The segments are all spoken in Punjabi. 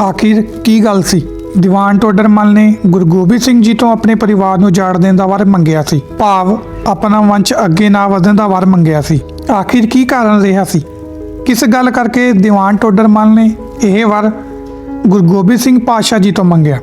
ਆਖਿਰ ਕੀ ਗੱਲ ਸੀ? ਦੀਵਾਨ ਟੋਡਰਮਲ ਨੇ ਗੁਰੂ ਗੋਬਿੰਦ ਸਿੰਘ ਜੀ ਤੋਂ ਆਪਣੇ ਪਰਿਵਾਰ ਨੂੰ ਜਾੜ ਦੇਣ ਦਾ ਵਰ ਮੰਗਿਆ ਸੀ। ਭਾਵ ਆਪਣਾ ਵੰਸ਼ ਅੱਗੇ ਨਾ ਵਧਣ ਦਾ ਵਰ ਮੰਗਿਆ ਸੀ। ਆਖਿਰ ਕੀ ਕਾਰਨ ਰਿਹਾ ਸੀ? ਕਿਸ ਗੱਲ ਕਰਕੇ ਦੀਵਾਨ ਟੋਡਰਮਲ ਨੇ ਇਹ ਵਰ ਗੁਰੂ ਗੋਬਿੰਦ ਸਿੰਘ ਪਾਤਸ਼ਾਹ ਜੀ ਤੋਂ ਮੰਗਿਆ।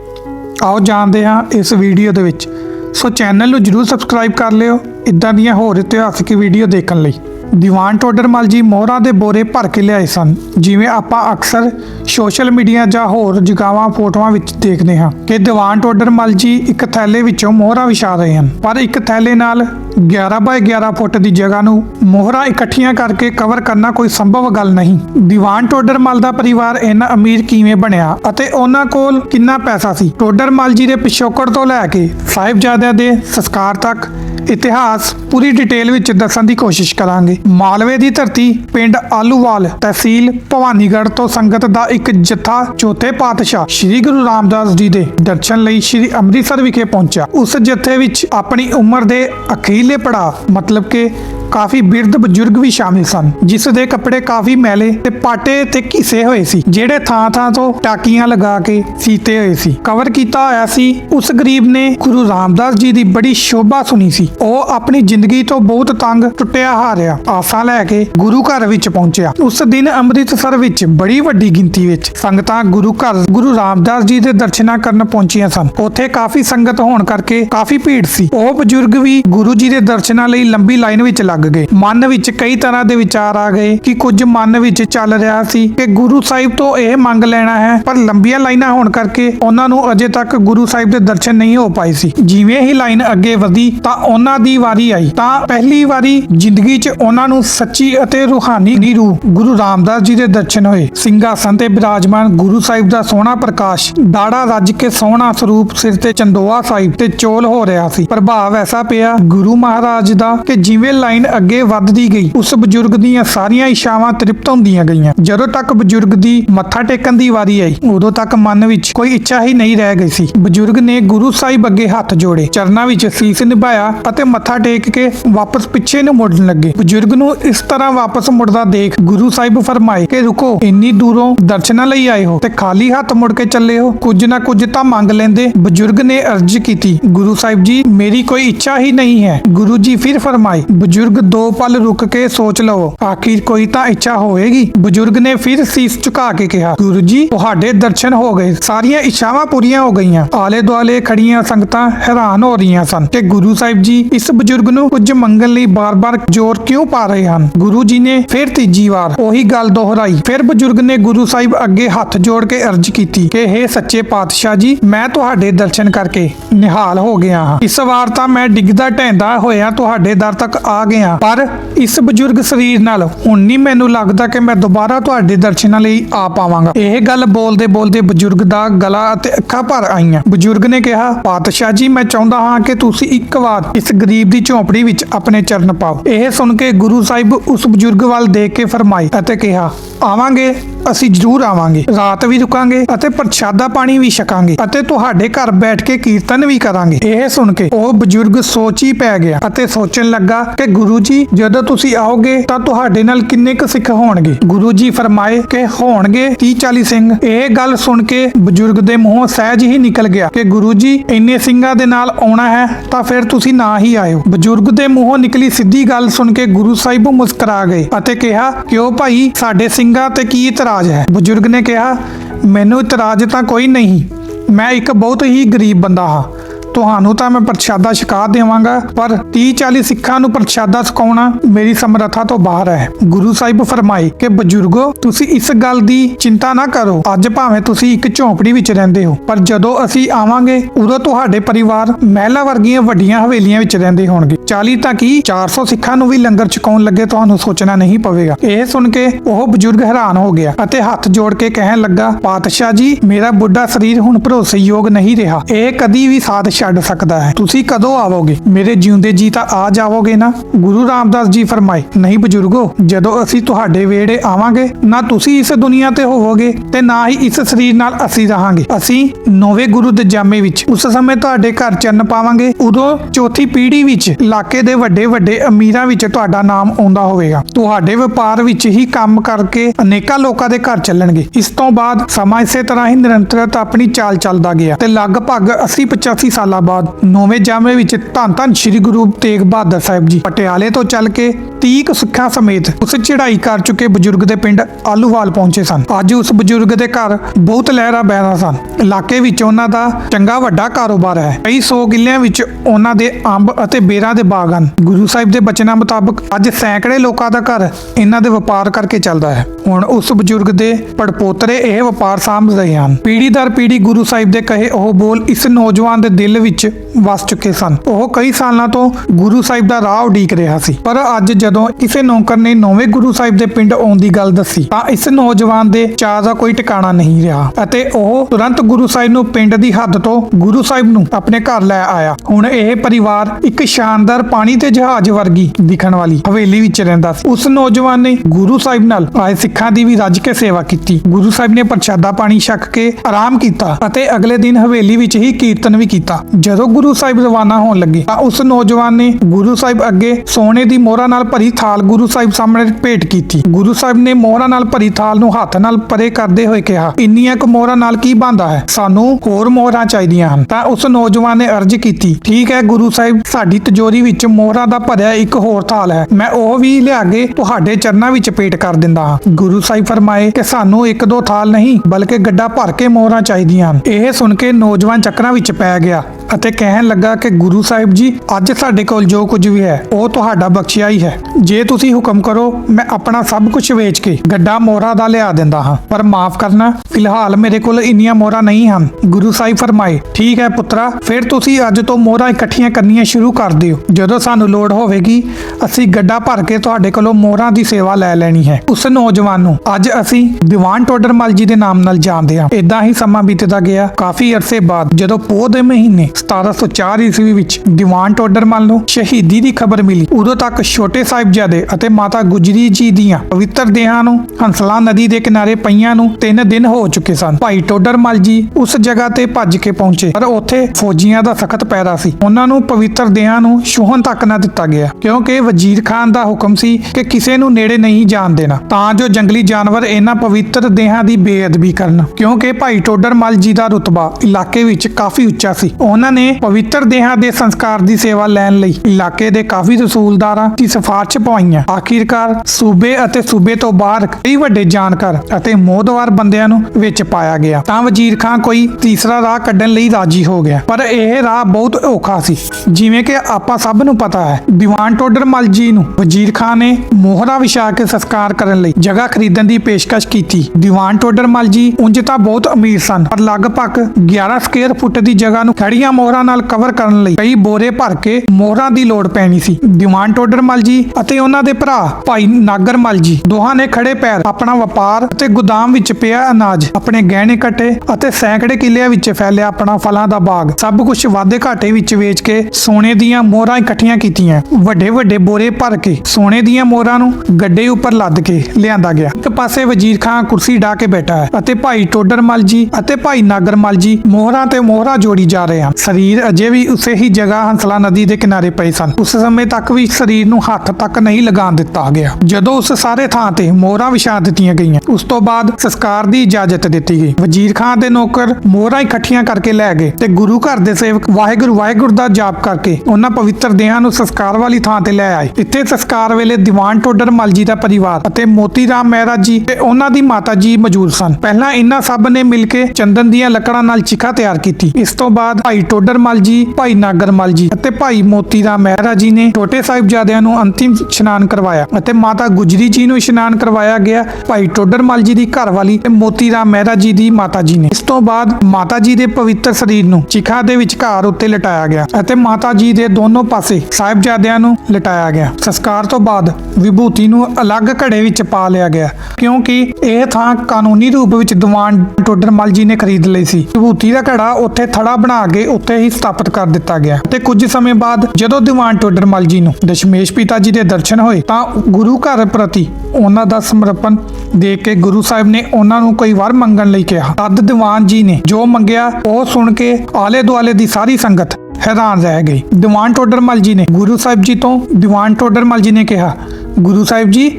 ਆਓ ਜਾਣਦੇ ਹਾਂ ਇਸ ਵੀਡੀਓ ਦੇ ਵਿੱਚ। ਸੋ ਚੈਨਲ ਨੂੰ ਜਰੂਰ ਸਬਸਕ੍ਰਾਈਬ ਕਰ ਲਿਓ। ਇਦਾਂ ਦੀਆਂ ਹੋਰ ਇਤਿਹਾਸਿਕ ਵੀਡੀਓ ਦੇਖਣ ਲਈ। ਦੀਵਾਨ ਟੋਡਰਮਲ ਜੀ ਮੋਹਰਾਂ ਦੇ ਬੋਰੇ ਭਰ ਕੇ ਲਿਆਏ ਸਨ। ਜਿਵੇਂ ਆਪਾਂ ਅਕਸਰ ਸੋਸ਼ਲ ਮੀਡੀਆ ਜਾਂ ਹੋਰ ਜਗਾਵਾਂ ਫੋਟੋਆਂ ਵਿੱਚ ਦੇਖਦੇ ਹਾਂ ਕਿ ਦੀਵਾਨ ਟੋਡਰਮਲ ਜੀ ਇੱਕ ਥੈਲੇ ਵਿੱਚੋਂ ਮੋਹਰਾਂ ਵਿਛਾ ਰਹੇ ਹਨ। ਪਰ ਇੱਕ ਥੈਲੇ ਨਾਲ 11 ਬਾਏ 11 ਫੁੱਟ ਦੀ ਜਗ੍ਹਾ ਨੂੰ ਮੋਹਰਾਂ ਇਕੱਠੀਆਂ ਕਰਕੇ ਕਵਰ ਕਰਨਾ ਕੋਈ ਸੰਭਵ ਗੱਲ ਨਹੀਂ। ਦੀਵਾਨ ਟੋਡਰਮਲ ਦਾ ਪਰਿਵਾਰ ਇੰਨਾ ਅਮੀਰ ਕਿਵੇਂ ਬਣਿਆ ਅਤੇ ਉਹਨਾਂ ਕੋਲ ਕਿੰਨਾ ਪੈਸਾ ਸੀ? ਟੋਡਰਮਲ ਜੀ ਦੇ ਪਿਛੋਕੜ ਤੋਂ ਲੈ ਕੇ ਸਾਹਿਬਜ਼ਾਦਿਆਂ ਦੇ ਸੰਸਕਾਰ ਤੱਕ ਇਤਿਹਾਸ ਪੂਰੀ ਡਿਟੇਲ ਵਿੱਚ ਦੱਸਣ ਦੀ ਕੋਸ਼ਿਸ਼ ਕਰਾਂਗੇ। ਮਾਲਵੇ ਦੀ ਧਰਤੀ ਪਿੰਡ ਆਲੂਵਾਲ ਤਹਿਸੀਲ ਭਵਾਨੀਗੜ੍ਹ ਤੋਂ ਸੰਗਤ ਦਾ ਇੱਕ ਜਥਾ ਚੌਥੇ ਪਾਤਸ਼ਾਹ ਸ੍ਰੀ ਗੁਰੂ ਰਾਮਦਾਸ ਜੀ ਦੇ ਦਰਸ਼ਨ ਲਈ ਸ੍ਰੀ ਅੰਮ੍ਰਿਤਸਰ ਵਿਖੇ ਪਹੁੰਚਿਆ। ਉਸ ਜਥੇ ਵਿੱਚ ਆਪਣੀ ਉਮਰ ਦੇ ਅਖੀਰਲੇ ਪੜਾਅ ਮਤਲਬ ਕਿ ਕਾਫੀ ਬਿਰਧ ਬਜ਼ੁਰਗ ਵੀ ਸ਼ਾਮਿਲ ਸਨ, ਜਿਸ ਦੇ ਕੱਪੜੇ ਕਾਫੀ ਮੈਲੇ ਤੇ ਪਾਟੇ ਤੇ ਘਿਸੇ ਹੋਏ ਸੀ, ਜਿਹੜੇ ਥਾਂ-ਥਾਂ ਤੋਂ ਟਾਕੀਆਂ ਲਗਾ ਕੇ ਸੀਤੇ ਹੋਏ ਸੀ। ਕਵਰ ਕੀਤਾ ਹੋਇਆ ਸੀ, ਉਸ ਗਰੀਬ ਨੇ ਗੁਰੂ ਰਾਮਦਾਸ ਜੀ ਦੀ ਬੜੀ ਸ਼ੋਭਾ ਸੁਣੀ ਸੀ। ਉਹ ਆਪਣੀ ਜ਼ਿੰਦਗੀ ਤੋਂ ਬਹੁਤ ਤੰਗ ਟੁੱਟਿਆ ਹਾਰਿਆ, ਆਸਾਂ ਲੈ ਕੇ ਗੁਰੂ ਘਰ ਵਿੱਚ ਪਹੁੰਚਿਆ। ਉਸ ਦਿਨ ਅੰਮ੍ਰਿਤਸਰ ਵਿੱਚ ਬੜੀ ਵੱਡੀ ਗਿਣਤੀ ਵਿੱਚ ਸੰਗਤਾਂ ਗੁਰੂ ਘਰ, ਗੁਰੂ ਰਾਮਦਾਸ ਜੀ ਦੇ ਦਰਸ਼ਨਾਂ ਕਰਨ ਪਹੁੰਚੀਆਂ ਸਨ। ਉੱਥੇ ਕਾਫੀ ਸੰਗਤ ਹੋਣ ਕਰਕੇ ਕਾਫੀ ਭੀੜ ਸੀ। ਉਹ ਬਜ਼ੁਰਗ ਵੀ ਗੁਰੂ ਜੀ ਦੇ ਦਰਸ਼ਨਾਂ ਲਈ ਲੰਬੀ ਲਾਈਨ ਵਿੱਚ ਲੱਗ ਲੱਗ ਗਏ। ਮਨ ਵਿੱਚ ਕਈ ਤਰ੍ਹਾਂ ਦੇ ਵਿਚਾਰ ਆ ਗਏ ਕਿ ਕੁਝ ਮਨ ਵਿੱਚ ਚੱਲ ਰਿਹਾ ਸੀ ਕਿ ਗੁਰੂ ਸਾਹਿਬ ਤੋਂ ਇਹ ਮੰਗ ਲੈਣਾ ਹੈ, ਪਰ ਲੰਬੀਆਂ ਲਾਈਨਾਂ ਹੋਣ ਕਰਕੇ ਉਹਨਾਂ ਨੂੰ ਅਜੇ ਤੱਕ ਗੁਰੂ ਸਾਹਿਬ ਦੇ ਦਰਸ਼ਨ ਨਹੀਂ ਹੋ ਪਾਏ ਸੀ। ਜਿਵੇਂ ਹੀ ਲਾਈਨ ਅੱਗੇ ਵਧੀ ਤਾਂ ਉਹਨਾਂ ਦੀ ਵਾਰੀ ਆਈ। ਤਾਂ ਪਹਿਲੀ ਵਾਰੀ ਜ਼ਿੰਦਗੀ 'ਚ ਉਹਨਾਂ ਨੂੰ ਸੱਚੀ ਅਤੇ ਰੂਹਾਨੀ ਰੂਹ ਗੁਰੂ ਰਾਮਦਾਸ ਜੀ ਦੇ ਦਰਸ਼ਨ ਹੋਏ। ਸਿੰਘਾਸਨ ਤੇ ਬਿਰਾਜਮਾਨ ਗੁਰੂ ਸਾਹਿਬ ਦਾ ਸੋਹਣਾ ਪ੍ਰਕਾਸ਼ ਦਾੜਾ ਰੱਜ ਕੇ ਸੋਹਣਾ ਸਰੂਪ ਸਿਰ ਤੇ ਚੰਦੋਆ ਸਾਹਿਬ ਤੇ ਚੋਲ ਹੋ ਰਿਹਾ ਸੀ। ਪ੍ਰਭਾਵ ਐਸਾ ਪਿਆ ਗੁਰੂ ਮਹਾਰਾਜ ਦਾ ਕਿ ਜਿਵੇਂ ਲਾਈਨ ਅੱਗੇ ਵੱਧਦੀ ਗਈ। ਉਸ ਬਜ਼ੁਰਗ ਦੀਆਂ ਸਾਰੀਆਂ ਇਸ਼ਾਵਾਂ ਤ੍ਰਿਪਤ ਹੁੰਦੀਆਂ ਗਈਆਂ। ਜਦੋਂ ਤੱਕ ਬਜ਼ੁਰਗ ਦੀ ਮੱਥਾ ਟੇਕਣ ਦੀ ਵਾਰੀ ਆਈ, ਉਦੋਂ ਤੱਕ ਮਨ ਵਿੱਚ ਕੋਈ ਇੱਛਾ ਹੀ ਨਹੀਂ ਰਹਿ ਗਈ ਸੀ। ਬਜ਼ੁਰਗ ਨੇ ਗੁਰੂ ਸਾਹਿਬ ਅੱਗੇ ਹੱਥ ਜੋੜੇ। ਚਰਨਾਂ ਵਿੱਚ ਸੀਸ ਨਿਭਾਇਆ ਅਤੇ ਮੱਥਾ ਟੇਕ ਕੇ ਵਾਪਸ ਪਿੱਛੇ ਨੂੰ ਮੁੜਨ ਲੱਗੇ। ਬਜ਼ੁਰਗ ਨੂੰ ਇਸ ਤਰ੍ਹਾਂ ਵਾਪਸ ਮੁੜਦਾ ਦੇਖ ਗੁਰੂ ਸਾਹਿਬ ਫਰਮਾਏ, ਕਿ ਰੁਕੋ, ਇੰਨੀ ਦੂਰੋਂ ਦਰਸ਼ਨਾਂ ਲਈ ਆਏ ਹੋ ਤੇ ਖਾਲੀ ਹੱਥ ਮੁੜ ਕੇ ਚੱਲੇ ਹੋ। ਕੁਝ ਨਾ ਕੁਝ ਤਾਂ ਮੰਗ ਲੈਂਦੇ। ਬਜ਼ੁਰਗ ਨੇ ਅਰਜ਼ ਕੀਤੀ, ਗੁਰੂ ਸਾਹਿਬ ਜੀ, ਮੇਰੀ ਕੋਈ ਇੱਛਾ ਹੀ ਨਹੀਂ ਹੈ। ਗੁਰੂ ਜੀ ਫਿਰ ਫਰਮਾਏ, ਬਜ਼ੁਰਗ ਦੋ ਪਲ ਰੁਕ ਕੇ ਸੋਚ ਲਵੋ, ਆਖਿਰ ਕੋਈ ਤਾਂ ਇੱਛਾ ਹੋਵੇਗੀ? ਬਜ਼ੁਰਗ ਨੇ ਫਿਰ ਸੀਸ ਝੁਕਾ ਕੇ ਕਿਹਾ, ਗੁਰੂ ਜੀ, ਤੁਹਾਡੇ ਦਰਸ਼ਨ ਹੋ ਗਏ। ਸਾਰੀਆਂ ਇੱਛਾਵਾਂ ਪੂਰੀਆਂ ਹੋ ਗਈਆਂ। ਆਲੇ ਦੁਆਲੇ ਖੜੀਆਂ ਸੰਗਤਾਂ ਹੈਰਾਨ ਹੋ ਰਹੀਆਂ ਸਨ ਕਿ ਗੁਰੂ ਸਾਹਿਬ ਜੀ ਇਸ ਬਜ਼ੁਰਗ ਨੂੰ ਕੁਝ ਮੰਗਣ ਲਈ ਬਾਰ-ਬਾਰ ਜ਼ੋਰ ਕਿਉਂ ਪਾ ਰਹੇ ਹਨ? ਗੁਰੂ ਜੀ ਨੇ ਫਿਰ ਤੀਜੀ ਵਾਰ ਉਹੀ ਗੱਲ ਦੁਹਰਾਈ। ਫਿਰ ਬਜ਼ੁਰਗ ਨੇ ਗੁਰੂ ਸਾਹਿਬ ਅੱਗੇ ਹੱਥ ਜੋੜ ਕੇ ਅਰਜ਼ ਕੀਤੀ ਕਿ हे ਸੱਚੇ ਪਾਤਸ਼ਾਹ ਜੀ, ਮੈਂ ਤੁਹਾਡੇ ਦਰਸ਼ਨ ਕਰਕੇ ਨਿਹਾਲ ਹੋ ਗਿਆ ਹਾਂ। ਇਸ ਵਾਰ ਤਾਂ ਮੈਂ ਡਿੱਗਦਾ ਢਹਿੰਦਾ ਹੋਇਆ ਤੁਹਾਡੇ ਦਰ ਤੱਕ ਆ ਗਿਆ ਪਰ ਇਸ ਬਜ਼ੁਰਗ ਸਰੀਰ ਨਾਲ ਹੁਣ ਨਹੀਂ ਮੈਨੂੰ ਲੱਗਦਾ ਕਿ ਮੈਂ ਦੁਬਾਰਾ ਤੁਹਾਡੇ ਦਰਸ਼ਨਾਂ ਲਈ ਆ ਪਾਵਾਂਗਾ। ਇਹ ਗੱਲ ਬੋਲਦੇ ਬੋਲਦੇ ਬਜ਼ੁਰਗ ਦਾ ਗਲਾ ਅਤੇ ਅੱਖਾਂ ਭਰ ਆਈਆਂ। ਬਜ਼ੁਰਗ ਨੇ ਕਿਹਾ, ਪਾਤਸ਼ਾਹ ਜੀ, ਮੈਂ ਚਾਹੁੰਦਾ ਹਾਂ ਕਿ ਤੁਸੀਂ ਇੱਕ ਵਾਰ ਇਸ ਗਰੀਬ ਦੀ ਝੌਂਪੜੀ ਵਿੱਚ ਆਪਣੇ ਚਰਨ ਪਾਓ। ਇਹ ਸੁਣ ਕੇ ਗੁਰੂ ਸਾਹਿਬ ਉਸ ਬਜ਼ੁਰਗ ਵੱਲ ਦੇਖ ਕੇ ਫਰਮਾਏ ਅਤੇ ਕਿਹਾ, ਆਵਾਂਗੇ, ਅਸੀਂ ਜ਼ਰੂਰ ਆਵਾਂਗੇ। ਰਾਤ ਵੀ ਰੁਕਾਂਗੇ ਅਤੇ ਪ੍ਰਸ਼ਾਦਾ ਪਾਣੀ ਵੀ ਛਕਾਂਗੇ ਅਤੇ ਤੁਹਾਡੇ ਘਰ ਬੈਠ ਕੇ ਕੀਰਤਨ ਵੀ ਕਰਾਂਗੇ। ਇਹ ਸੁਣ ਕੇ ਉਹ ਬਜ਼ੁਰਗ ਸੋਚ ਹੀ ਪੈ ਗਿਆ ਅਤੇ ਸੋਚਣ ਲੱਗਾ ਕਿ ਗੁਰੂ ਜੀ, ਜਦੋਂ ਤੁਸੀਂ ਆਓਗੇ ਤਾਂ ਤੁਹਾਡੇ ਨਾਲ ਕਿੰਨੇ ਕੁ ਸਿੱਖ ਹੋਣਗੇ? ਗੁਰੂ ਜੀ ਫਰਮਾਏ ਕਿ ਹੋਣਗੇ 30 40 ਸਿੰਘ। ਇਹ ਗੱਲ ਸੁਣ ਕੇ ਬਜ਼ੁਰਗ ਦੇ ਮੂੰਹੋਂ ਸਹਿਜ ਹੀ ਨਿਕਲ ਗਿਆ ਕਿ ਗੁਰੂ ਜੀ, ਇੰਨੇ ਸਿੰਘਾਂ ਦੇ ਨਾਲ ਆਉਣਾ ਹੈ ਤਾਂ ਫਿਰ ਤੁਸੀਂ ਨਾ ਹੀ ਆਇਓ। ਬਜ਼ੁਰਗ ਦੇ ਮੂੰਹੋਂ ਨਿਕਲੀ ਸਿੱਧੀ ਗੱਲ ਸੁਣ ਕੇ ਗੁਰੂ ਸਾਹਿਬ ਮੁਸਕਰਾ ਗਏ ਅਤੇ ਕਿਹਾ, ਕਿਉਂ ਭਾਈ, ਸਾਡੇ ਸਿੰਘਾਂ ਤੇ ਕੀ ਇਤਰਾਜ਼ ਹੈ? ਬਜ਼ੁਰਗ ਨੇ ਕਿਹਾ, ਮੈਨੂੰ ਇਤਰਾਜ਼ ਤਾਂ ਕੋਈ ਨਹੀਂ। ਮੈਂ ਇੱਕ ਬਹੁਤ ਹੀ ਗਰੀਬ ਬੰਦਾ ਹਾਂ। ਤੁਹਾਨੂੰ ਤਾਂ ਮੈਂ ਪ੍ਰਸ਼ਾਦਾ ਛਕਾ ਦੇਵਾਂਗਾ, ਪਰ 30 40 ਸਿੱਖਾਂ ਨੂੰ ਪ੍ਰਸ਼ਾਦਾ ਛਕਾਉਣਾ ਮੇਰੀ ਸਮਰੱਥਾ ਤੋਂ ਬਾਹਰ ਹੈ। ਗੁਰੂ ਸਾਹਿਬ ਫਰਮਾਏ ਕਿ, ਬਜ਼ੁਰਗੋ, ਤੁਸੀਂ ਇਸ ਗੱਲ ਦੀ ਚਿੰਤਾ ਨਾ ਕਰੋ। ਅੱਜ ਭਾਵੇਂ ਤੁਸੀਂ ਇੱਕ ਝੌਂਪੜੀ ਵਿੱਚ ਰਹਿੰਦੇ ਹੋ, ਪਰ ਜਦੋਂ ਅਸੀਂ ਆਵਾਂਗੇ, ਉਦੋਂ ਤੁਹਾਡੇ ਪਰਿਵਾਰ ਮਹਿਲਾ ਵਰਗੀਆਂ ਵੱਡੀਆਂ ਹਵੇਲੀਆਂ ਵਿੱਚ ਰਹਿੰਦੇ ਹੋਣਗੇ। 40 ਤਾਂ ਕੀ 400 ਸਿੱਖਾਂ ਨੂੰ ਵੀ ਲੰਗਰ ਛਕਾਉਣ ਲੱਗੇ ਤੁਹਾਨੂੰ ਸੋਚਣਾ ਨਹੀਂ ਪਵੇਗਾ? ਇਹ ਸੁਣ ਕੇ ਉਹ ਬਜ਼ੁਰਗ ਹੈਰਾਨ ਹੋ ਗਿਆ ਅਤੇ ਹੱਥ ਜੋੜ ਕੇ ਕਹਿਣ ਲੱਗਾ, ਪਾਤਸ਼ਾਹ ਜੀ, ਮੇਰਾ ਬੁੱਢਾ ਸਰੀਰ ਹੁਣ ਭਰੋਸੇਯੋਗ ਨਹੀਂ ਰਿਹਾ। ਇਹ ਕਦੀ ਵੀ ਸਾਥ ਛੱਡ ਸਕਦਾ ਹੈ। ਤੁਸੀਂ ਕਦੋਂ ਆਵੋਗੇ? ਮੇਰੇ ਜਿਉਂਦੇ ਜੀ ਤਾਂ ਆ ਜਾਵੋਗੇ ਨਾ? ਗੁਰੂ ਰਾਮਦਾਸ ਜੀ ਫਰਮਾਏ, ਨਹੀਂ ਬਜ਼ੁਰਗੋ, ਜਦੋਂ ਅਸੀਂ ਤੁਹਾਡੇ ਵੇੜੇ ਆਵਾਂਗੇ, ਨਾ ਤੁਸੀਂ ਇਸ ਦੁਨੀਆ ਤੇ ਹੋਵੋਗੇ ਤੇ ਨਾ ਹੀ ਇਸ ਸਰੀਰ ਨਾਲ ਅਸੀਂ ਰਹਾਂਗੇ। ਅਸੀਂ ਨੌਵੇਂ ਗੁਰੂ ਦੇ ਜਾਮੇ ਵਿੱਚ ਉਸ ਸਮੇਂ ਤੁਹਾਡੇ ਘਰ ਚੰਨ ਪਾਵਾਂਗੇ, ਉਦੋਂ ਚੌਥੀ ਪੀੜ੍ਹੀ ਵਿੱਚ ਇਲਾਕੇ ਦੇ ਵੱਡੇ ਵੱਡੇ ਅਮੀਰਾਂ ਵਿੱਚ ਤੁਹਾਡਾ ਨਾਮ ਆਉਂਦਾ ਹੋਵੇਗਾ। ਤੁਹਾਡੇ ਵਪਾਰ ਵਿੱਚ ਹੀ ਕੰਮ ਕਰਕੇ ਅਨੇਕਾਂ ਲੋਕਾਂ ਦੇ ਘਰ ਚੱਲਣਗੇ। ਇਸ ਤੋਂ ਬਾਅਦ ਸਮਾਂ ਇਸੇ ਤਰ੍ਹਾਂ ਹੀ ਨਿਰੰਤਰਤ ਆਪਣੀ ਚਾਲ ਚੱਲਦਾ ਗਿਆ ਤੇ ਲਗਭਗ 80 85 ਸਾਲ ਬਾਅਦ ਨੌਵੇਂ ਜਾਮੇ ਵਿੱਚ ਧੰਨ ਧੰਨ ਸ੍ਰੀ ਗੁਰੂ ਤੇਗ ਬਹਾਦਰ ਸਾਹਿਬ ਜੀ ਪਟਿਆਲੇ ਤੋਂ ਚੱਲ ਕੇ 30 ਸਿੱਖਾਂ ਸਮੇਤ ਉਸ ਚੜ੍ਹਾਈ ਕਰ ਚੁੱਕੇ ਬਜ਼ੁਰਗ ਦੇ ਪਿੰਡ ਆਲੂਵਾਲ ਪਹੁੰਚੇ ਸਨ। ਅੱਜ ਉਸ ਬਜ਼ੁਰਗ ਦੇ ਘਰ ਬਹੁਤ ਲਹਿਰਾ ਬਹਿਰਾ ਸਨ। ਇਲਾਕੇ ਵਿੱਚ ਉਹਨਾਂ ਦਾ ਚੰਗਾ ਵੱਡਾ ਕਾਰੋਬਾਰ ਹੈ। ਕਈ 100 ਕਿੱਲਿਆਂ ਵਿੱਚ ਉਹਨਾਂ ਦੇ ਅੰਬ ਅਤੇ ਬੇਰਾਂ ਦੇ ਬਾਗ ਹਨ। ਗੁਰੂ ਸਾਹਿਬ ਦੇ ਬਚਨਾਂ ਮੁਤਾਬਕ ਅੱਜ ਸੈਂਕੜੇ ਲੋਕਾਂ ਦਾ ਘਰ ਇਹਨਾਂ ਦੇ ਵਪਾਰ ਕਰਕੇ ਚੱਲਦਾ ਹੈ। ਹੁਣ ਉਸ ਬਜ਼ੁਰਗ ਦੇ ਪੜਪੋਤਰੇ ਇਹ ਵਪਾਰ ਸਾਂਭ ਰਹੇ ਹਨ। ਪੀੜੀ ਦਰ ਪੀੜੀ ਗੁਰੂ ਸਾਹਿਬ ਦੇ ਕਹੇ ਉਹ ਬੋਲ ਇਸ ਨੌਜਵਾਨ ਦੇ ਦਿਲ ਵਿੱਚ ਵਸ ਚੁੱਕੇ ਸਨ। ਉਹ ਕਈ ਸਾਲਾਂ ਤੋਂ ਗੁਰੂ ਸਾਹਿਬ ਦਾ ਰਾਹ ਉਡੀਕ ਰਿਹਾ ਸੀ। ਪਰ ਅੱਜ ਜਦੋਂ ਕਿਸੇ ਨੌਕਰ ਨੇ ਨੌਵੇਂ ਗੁਰੂ ਸਾਹਿਬ ਦੇ ਪਿੰਡ ਆਉਣ ਦੀ ਗੱਲ ਦੱਸੀ, ਤਾਂ ਇਸ ਨੌਜਵਾਨ ਦੇ ਚਾਹ ਦਾ ਕੋਈ ਟਿਕਾਣਾ ਨਹੀਂ ਰਿਹਾ ਅਤੇ ਉਹ ਤੁਰੰਤ ਗੁਰੂ ਸਾਹਿਬ ਨੂੰ ਪਿੰਡ ਦੀ ਹੱਦ ਤੋਂ ਗੁਰੂ ਸਾਹਿਬ ਨੂੰ ਆਪਣੇ ਘਰ ਲੈ ਆਇਆ। ਹੁਣ ਇਹ ਪਰਿਵਾਰ ਇੱਕ ਸ਼ਾਨਦਾਰ ਪਾਣੀ ਤੇ ਜਹਾਜ਼ ਵਰਗੀ ਦਿਖਣ ਵਾਲੀ ਹਵੇਲੀ ਵਿੱਚ ਰਹਿੰਦਾ ਸੀ। ਉਸ ਨੌਜਵਾਨ ਨੇ ਗੁਰੂ ਸਾਹਿਬ ਨਾਲ ਆਏ ਸਿੱਖਾਂ ਦੀ ਵੀ ਰੱਜ ਕੇ ਸੇਵਾ ਕੀਤੀ। ਗੁਰੂ ਸਾਹਿਬ ਨੇ ਪ੍ਰਸ਼ਾਦਾ ਪਾਣੀ ਛਕ ਕੇ ਆਰਾਮ ਕੀਤਾ ਅਤੇ ਅਗਲੇ ਦਿਨ ਹਵੇਲੀ ਵਿੱਚ ਹੀ ਕੀਰਤਨ ਵੀ ਕੀਤਾ। ਜਦੋਂ ਗੁਰੂ ਸਾਹਿਬ ਰਵਾਨਾ ਹੋਣ ਲੱਗੇ ਤਾਂ ਉਸ ਨੌਜਵਾਨ ਨੇ ਗੁਰੂ ਸਾਹਿਬ ਅੱਗੇ ਸੋਨੇ ਦੀ ਮੋਹਰਾਂ ਨਾਲ ਭਰੀ ਥਾਲ ਗੁਰੂ ਸਾਹਿਬ ਸਾਹਮਣੇ ਭੇਟ ਕੀਤੀ। ਗੁਰੂ ਸਾਹਿਬ ਨੇ ਮੋਹਰਾਂ ਨਾਲ ਭਰੀ ਥਾਲ ਨੂੰ ਹੱਥ ਨਾਲ ਪਰੇ ਕਰਦੇ ਹੋਏ ਕਿਹਾ, ਇੰਨੀਆਂ ਕੁ ਮੋਹਰਾਂ ਨਾਲ ਕੀ ਬੰਦਾ ਹੈ? ਸਾਨੂੰ ਹੋਰ ਮੋਹਰਾਂ ਚਾਹੀਦੀਆਂ ਹਨ। ਤਾਂ ਉਸ ਨੌਜਵਾਨ ਨੇ ਅਰਜ਼ ਕੀਤੀ, ਠੀਕ ਹੈ ਗੁਰੂ ਸਾਹਿਬ, ਸਾਡੀ ਤਿਜੋਰੀ ਵਿੱਚ ਮੋਹਰਾਂ ਦਾ ਭਰਿਆ ਇੱਕ ਹੋਰ ਥਾਲ ਹੈ। ਮੈਂ ਉਹ ਵੀ ਲਿਆ ਕੇ ਤੁਹਾਡੇ ਚਰਨਾਂ ਵਿੱਚ ਭੇਟ ਕਰ ਦਿੰਦਾ ਹਾਂ। ਗੁਰੂ ਸਾਹਿਬ ਫਰਮਾਏ ਕਿ ਸਾਨੂੰ ਇੱਕ ਦੋ ਥਾਲ ਨਹੀਂ, ਬਲਕਿ ਗੱਡਾ ਭਰ ਕੇ ਮੋਹਰਾਂ ਚਾਹੀਦੀਆਂ ਹਨ। ਇਹ ਸੁਣ ਕੇ ਨੌਜਵਾਨ ਚੱਕਰਾਂ ਵਿੱਚ ਪੈ ਗਿਆ ਅਤੇ ਕਹਿਣ ਲੱਗਾ ਕਿ ਗੁਰੂ ਸਾਹਿਬ ਜੀ, ਅੱਜ ਸਾਡੇ ਕੋਲ ਜੋ ਕੁਝ ਵੀ ਹੈ, ਉਹ ਤੁਹਾਡਾ ਬਖਸ਼ਿਆ ਹੀ ਹੈ। ਜੇ ਤੁਸੀਂ ਹੁਕਮ ਕਰੋ, ਮੈਂ ਆਪਣਾ ਸਭ ਕੁਝ ਵੇਚ ਕੇ ਗੱਡਾ ਮੋਹਰਾ ਦਾ ਲਿਆ ਦਿੰਦਾ ਹਾਂ। ਪਰ ਮਾਫ ਕਰਨਾ, ਫਿਲਹਾਲ ਮੇਰੇ ਕੋਲ ਇੰਨੀਆਂ ਮੋਹਰਾਂ ਨਹੀਂ ਹਨ। ਗੁਰੂ ਸਾਹਿਬ ਫਰਮਾਏ, ਠੀਕ ਹੈ ਪੁੱਤਰਾ, ਫਿਰ ਤੁਸੀਂ ਅੱਜ ਤੋਂ ਮੋਹਰਾਂ ਇਕੱਠੀਆਂ ਕਰਨੀਆਂ ਸ਼ੁਰੂ ਕਰ ਦਿਓ। ਜਦੋਂ ਸਾਨੂੰ ਲੋੜ ਹੋਵੇਗੀ, ਅਸੀਂ ਗੱਡਾ ਭਰ ਕੇ ਤੁਹਾਡੇ ਕੋਲੋਂ ਮੋਹਰਾਂ ਦੀ ਸੇਵਾ ਲੈ ਲੈਣੀ ਹੈ। ਉਸ ਨੌਜਵਾਨ ਨੂੰ ਅੱਜ ਅਸੀਂ ਦੀਵਾਨ ਟੋਡਰਮਲ ਜੀ ਦੇ ਨਾਮ ਨਾਲ ਜਾਣਦੇ ਹਾਂ। ਇਦਾਂ ਹੀ ਸਮਾਂ ਬੀਤਦਾ ਗਿਆ ਕਾਫੀ ਅਰਸੇ ਬਾਅਦ, ਜਦੋਂ ਪੋਹ ਦੇ ਮਹੀਨੇ 1704 ਈਸਵੀ ਵਿੱਚ ਦੀਵਾਨ ਟੋਡਰਮਲ ਨੂੰ ਸ਼ਹੀਦੀ ਦੀ ਖਬਰ ਮਿਲੀ। ਉਦੋਂ ਤੱਕ ਛੋਟੇ ਸਾਹਿਬਜ਼ਾਦੇ ਅਤੇ ਮਾਤਾ ਗੁਜਰੀ ਜੀ ਦੀਆਂ ਪਵਿੱਤਰ ਦੇਹਾਂ ਨੂੰ, ਹੰਸਲਾ ਨਦੀ ਦੇ ਕਿਨਾਰੇ ਪਈਆਂ ਨੂੰ 3 ਦਿਨ ਹੋ ਚੁੱਕੇ ਸਨ। ਭਾਈ ਟੋਡਰਮਲ ਜੀ ਉਸ ਜਗ੍ਹਾ ਤੇ ਭੱਜ ਕੇ ਪਹੁੰਚੇ, ਪਰ ਉੱਥੇ ਫੌਜੀਆਂ ਦਾ ਸਖਤ ਪੈਰਾ ਸੀ। ਉਹਨਾਂ ਨੂੰ ਪਵਿੱਤਰ ਦੇਹਾਂ ਨੂੰ ਛੂਹਣ ਤੱਕ ਨਾ ਦਿੱਤਾ ਗਿਆ, ਕਿਉਂਕਿ ਵਜ਼ੀਰ ਖਾਨ ਦਾ ਹੁਕਮ ਸੀ ਕਿ ਕਿਸੇ ਨੂੰ ਨੇੜੇ ਨਹੀਂ ਜਾਣ ਦੇਣਾ। ਤਾਂ ਜੋ ਜੰਗਲੀ ਜਾਨਵਰ ਇਹਨਾਂ ਪਵਿੱਤਰ ਦੇਹਾਂ ਦੀ ਬੇਅਦਬੀ ਕਰਨ। ਕਿਉਂਕਿ ਭਾਈ ਟੋਡਰ ਮਲ ਜੀ ਦਾ ਰੁਤਬਾ ਇਲਾਕੇ ਵਿੱਚ ਕਾਫੀ ਉੱਚਾ ਸੀ। ਉਹਨਾਂ ਨੇ ਪਵਿੱਤਰ ਦੇਹਾਂ ਦੇ ਸੰਸਕਾਰ ਦੀ ਸੇਵਾ ਲੈਣ ਲਈ ਇਲਾਕੇ ਦੇ ਕਾਫੀ ਰਸੂਲਦਾਰਾਂ ਦੀ ਸਿਫਾਰਿਸ਼ ਪਵਾਈਆਂ। ਆਖਿਰਕਾਰ ਸੂਬੇ ਅਤੇ ਸੂਬੇ ਤੋਂ ਬਾਹਰ ਕਈ ਵੱਡੇ ਜਾਣਕਾਰ ਅਤੇ ਮੋਹਦਵਾਰ ਬੰਦਿਆਂ ਨੂੰ ਵਿੱਚ ਪਾਇਆ ਗਿਆ। ਤਾਂ ਵਜ਼ੀਰ ਖਾਨ ਕੋਈ ਤੀਸਰਾ ਰਾਹ ਕੱਢਣ ਲਈ ਰਾਜੀ ਹੋ ਗਿਆ। ਪਰ ਇਹ ਰਾਹ ਬਹੁਤ ਔਖਾ ਸੀ। ਜਿਵੇਂ ਕਿ ਆਪਾਂ ਸਭ ਨੂੰ ਪਤਾ ਹੈ, ਦੀਵਾਨ ਟੋਡਰ ਮਲ ਜੀ ਨੂੰ ਵਜ਼ੀਰ ਖਾਨ ਨੇ ਮੋਹਰਾ ਵਿਛਾ ਕੇ ਸੰਸਕਾਰ ਕਰਨ ਲਈ ਜਗ੍ਹਾ ਖਰੀਦਣ ਦੀ ਪੇਸ਼ਕਸ਼ ਕੀਤੀ। ਦੀਵਾਨ ਟੋਡਰਮਲ ਜੀ, ਉਂਝ ਤਾਂ ਬਹੁਤ ਅਮੀਰ ਸਨ, ਪਰ ਲਗਭਗ 11 ਸਕੁਅਰ ਫੁੱਟ ਦੀ ਜਗ੍ਹਾ ਨੂੰ ਖੜੀਆਂ ਮੋਹਰਾਂ ਨਾਲ ਕਵਰ ਕਰਨ ਲਈ ਕਈ ਬੋਰੇ ਭਰ ਕੇ ਮੋਹਰਾਂ ਦੀ ਲੋੜ ਪੈਣੀ ਸੀ। ਦੀਵਾਨ ਟੋਡਰਮਲ ਜੀ ਅਤੇ ਉਹਨਾਂ ਦੇ ਭਰਾ ਭਾਈ ਨਾਗਰਮਲ ਜੀ ਦੋਹਾਂ ਨੇ ਖੜੇ ਪੈਰ ਆਪਣਾ ਵਪਾਰ ਅਤੇ ਗੋਦਾਮ ਵਿੱਚ ਪਿਆ ਅਨਾਜ, ਆਪਣੇ ਗਹਿਣੇ ਕੱਟੇ ਅਤੇ ਸੈਂਕੜੇ ਕਿੱਲਿਆਂ ਵਿੱਚ ਫੈਲਿਆ ਆਪਣਾ ਫਲਾਂ ਦਾ ਬਾਗ। ਸਭ ਕੁਝ ਵਾਧੇ ਘਾਟੇ ਵਿੱਚ ਵੇਚ ਕੇ ਸੋਨੇ ਦੀਆਂ ਮੋਹਰਾਂ ਇਕੱਠੀਆਂ ਕੀਤੀਆਂ। ਵੱਡੇ ਵੱਡੇ ਬੋਰੇ ਭਰ ਕੇ ਸੋਨੇ ਦੀਆਂ ਮੋਹਰਾਂ ਨੂੰ ਗੱਡੇ ਉੱਪਰ ਲੱਦ ਕੇ ਲਿਆਂਦਾ ਗਿਆ। ਇੱਕ ਪਾਸੇ ਵਜ਼ੀਰ ਖਾਨ ਕੁਰਸੀ ਢਾ ਕੇ ਬੈਠਾ ਹੈ ਅਤੇ ਭਾਈ ਟੋਡਰਮਲ ਜੀ ਅਤੇ ਭਾਈ ਨਾਗਰਮਲ ਜੀ ਮੋਹਰਾਂ ਤੇ ਮੋਹਰਾਂ ਜੋੜੀ ਜਾ ਰਹੇ ਹਨ। ਸਰੀਰ ਅਜੇ ਵੀ ਉਸੇ ਹੀ ਜਗ੍ਹਾ ਹੰਸਲਾ ਨਦੀ ਦੇ ਕਿਨਾਰੇ ਪਏ ਸਨ। ਉਸ ਸਮੇਂ ਤੱਕ ਵੀ ਸਰੀਰ ਨੂੰ ਹੱਥ ਤੱਕ ਨਹੀਂ ਲਗਾਉਣ ਦਿੱਤਾ ਗਿਆ। ਜਦੋਂ ਉਸ ਸਾਰੇ ਥਾਂ ਤੇ ਮੋਹਰਾਂ ਵਿਛਾ ਦਿੱਤੀਆਂ ਗਈਆਂ, ਉਸ ਤੋਂ ਬਾਅਦ ਸੰਸਕਾਰ ਦੀ ਇਜਾਜ਼ਤ ਦਿੱਤੀ ਗਈ। ਵਜ਼ੀਰ ਖਾਨ ਦੇ ਨੌਕਰ ਮੋਹਰਾਂ ਇਕੱਠੀਆਂ ਕਰਕੇ ਲੈ ਗਏ ਤੇ ਗੁਰੂ ਘਰ ਦੇ ਸੇਵਕ ਵਾਹਿਗੁਰੂ ਵਾਹਿਗੁਰੂ ਦਾ ਜਾਪ ਕਰਕੇ ਉਹਨਾਂ ਪਵਿੱਤਰ ਦੇਹਾਂ ਨੂੰ ਸੰਸਕਾਰ ਵਾਲੀ ਥਾਂ ਤੇ ਲੈ ਆਏ। ਇੱਥੇ ਸੰਸਕਾਰ ਵੇਲੇ ਦੀਵਾਨ ਟੋਡਰ ਮਲ ਜੀ ਦਾ ਪਰਿਵਾਰ ਅਤੇ ਮੋਤੀ ਰਾਮ ਮਹਿਰਾ ਜੀ ਤੇ ਉਹਨਾਂ ਦੀ ਮਾਤਾ ਜੀ ਮੌਜੂਦ ਸਨ। ਪਹਿਲਾਂ ਇਹਨਾਂ ਸਭ ਨੇ ਮਿਲ ਕੇ ਚੰਦਨ ਦੀਆਂ ਲੱਕੜਾਂ ਨਾਲ ਚਿਖਾ ਤਿਆਰ ਕੀਤੀ। ਇਸ ਤੋਂ ਬਾਅਦ ਭਾਈ ਟੋਡਰ ਮਲ ਜੀ, ਭਾਈ ਨਾਗਰਮਲ ਜੀ ਅਤੇ ਭਾਈ ਮੋਤੀ ਰਾਮ ਮਹਿਰਾ ਜੀ ਨੇ ਛੋਟੇ ਸਾਹਿਬਜ਼ਾਦਿਆਂ ਨੂੰ ਅੰਤਿਮ ਇਸ਼ਨਾਨ ਕਰਵਾਇਆ ਅਤੇ ਮਾਤਾ ਗੁਜਰੀ ਜੀ ਨੂੰ ਇਸ਼ਨਾਨ ਕਰਵਾਇਆ ਗਿਆ ਭਾਈ ਟੋਡਰ ਮਲ ਜੀ ਦੀ ਘਰਵਾਲੀ ਤੇ ਮੋਤੀ ਰਾਮ ਮਹਿਰਾ ਜੀ ਦੀ ਮਾਤਾ ਜੀ ਨੇ। ਇਸ ਤੋਂ ਬਾਅਦ ਮਾਤਾ ਜੀ ਦੇ ਪਵਿੱਤਰ ਸਰੀਰ ਨੂੰ ਚਿਖਾ ਦੇ ਵਿਚਕਾਰ ਉੱਤੇ ਲਟਾਇਆ ਗਿਆ ਅਤੇ ਮਾਤਾ ਜੀ ਦੇ ਦੋਨੋਂ ਪਾਸੇ ਸਾਹਿਬਜ਼ਾਦਿਆਂ ਨੂੰ ਲਟਾਇਆ ਗਿਆ। ਸੰਸਕਾਰ ਤੋਂ ਬਾਅਦ ਵਿਭੂਤੀ ਨੂੰ ਅਲੱਗ ਘੜੇ ਵਿੱਚ ਪਾ ਲਿਆ ਗਿਆ। ਕਿਉਂਕਿ ਇਹ ਥਾਂ ਕਾਨੂੰਨੀ ਰੂਪ ਵਿੱਚ ਦੀਵਾਨ ਟੋਡਰਮਲ ਜੀ ਨੇ ਖਰੀਦ ਲਈ ਸੀ। ਵਿਭੂਤੀ ਦਾ ਘੜਾ ਉੱਥੇ ਥੜਾ ਬਣਾ ਕੇ ਉੱਥੇ ਹੀ ਸਥਾਪਿਤ ਕਰ ਦਿੱਤਾ ਗਿਆ। ਤੇ ਕੁਝ ਸਮੇਂ ਬਾਅਦ ਜਦੋਂ ਦੀਵਾਨ ਟੋਡਰਮਲ ਜੀ ਨੂੰ ਦਸ਼ਮੇਸ਼ ਪਿਤਾ ਜੀ ਦੇ ਦਰਸ਼ਨ ਹੋਏ, ਤਾਂ ਗੁਰੂ ਘਰ ਪ੍ਰਤੀ ਉਹਨਾਂ ਦਾ ਸਮਰਪਣ ਦੇਖ ਕੇ ਗੁਰੂ ਸਾਹਿਬ ਨੇ ਉਹਨਾਂ ਨੂੰ ਕੋਈ ਵਾਰ ਮੰਗਣ ਲਈ ਕਿਹਾ। ਤਦ ਦੀਵਾਨ ਜੀ ਨੇ ਜੋ ਮੰਗਿਆ, ਉਹ ਸੁਣ ਕੇ ਆਲੇ ਦੁਆਲੇ ਦੀ ਸਾਰੀ ਸੰਗਤ ਹੈਰਾਨ ਰਹਿ ਗਈ। ਦੀਵਾਨ ਟੋਡਰਮਲ ਜੀ ਨੇ ਗੁਰੂ ਸਾਹਿਬ ਜੀ ਤੋਂ ਦੀਵਾਨ ਟੋਡਰਮਲ ਜੀ ਨੇ ਕਿਹਾ, ਗੁਰੂ ਸਾਹਿਬ ਜੀ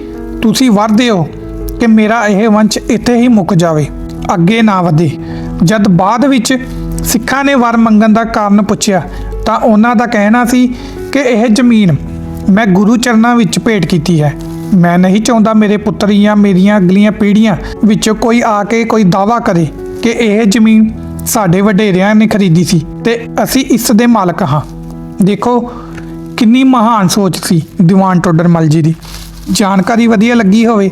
ਤੁਸੀਂ ਵਰਦੇ ਹੋ ਕਿ ਮੇਰਾ ਇਹ ਵੰਸ਼ ਇੱਥੇ ਹੀ ਮੁੱਕ ਜਾਵੇ, ਅੱਗੇ ਨਾ ਵਧੇ। ਜਦ ਬਾਅਦ ਵਿੱਚ ਸਿੱਖਾਂ ਨੇ ਵਰ ਮੰਗਣ ਦਾ ਕਾਰਨ ਪੁੱਛਿਆ, ਤਾਂ ਉਹਨਾਂ ਦਾ ਕਹਿਣਾ ਸੀ ਕਿ ਇਹ ਜ਼ਮੀਨ ਮੈਂ ਗੁਰੂ ਚਰਨਾਂ ਵਿੱਚ ਭੇਟ ਕੀਤੀ ਹੈ। ਮੈਂ ਨਹੀਂ ਚਾਹੁੰਦਾ ਮੇਰੇ ਪੁੱਤਰ ਜਾਂ ਮੇਰੀਆਂ ਅਗਲੀਆਂ ਪੀੜ੍ਹੀਆਂ ਵਿੱਚੋਂ ਕੋਈ ਆ ਕੇ ਕੋਈ ਦਾਵਾ ਕਰੇ ਕਿ ਇਹ ਜ਼ਮੀਨ ਸਾਡੇ ਵਡੇਰਿਆਂ ਨੇ ਖਰੀਦੀ ਸੀ ਤੇ ਅਸੀਂ ਇਸ ਦੇ ਮਾਲਕ ਹਾਂ। ਦੇਖੋ, ਕਿੰਨੀ ਮਹਾਨ ਸੋਚ ਸੀ ਦੀਵਾਨ ਟੋਡਰ ਮਲ ਜੀ ਦੀ। ਜਾਣਕਾਰੀ ਵਧੀਆ ਲੱਗੀ ਹੋਵੇ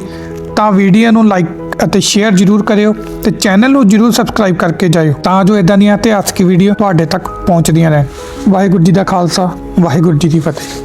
ਤਾਂ ਵੀਡੀਓ ਨੂੰ ਲਾਈਕ ਅਤੇ ਸ਼ੇਅਰ ਜ਼ਰੂਰ ਕਰਿਓ ਤੇ ਚੈਨਲ ਨੂੰ ਜ਼ਰੂਰ ਸਬਸਕ੍ਰਾਈਬ ਕਰਕੇ ਜਾਇਓ ਤਾਂ ਜੋ ਇਦਾਂ ਦੀਆਂ ਇਤਿਹਾਸਕ ਵੀਡੀਓ ਤੁਹਾਡੇ ਤੱਕ ਪਹੁੰਚਦੀਆਂ ਰਹਿਣ। ਵਾਹਿਗੁਰੂ ਜੀ ਦਾ ਖਾਲਸਾ, ਵਾਹਿਗੁਰੂ ਜੀ ਦੀ ਫਤਿਹ।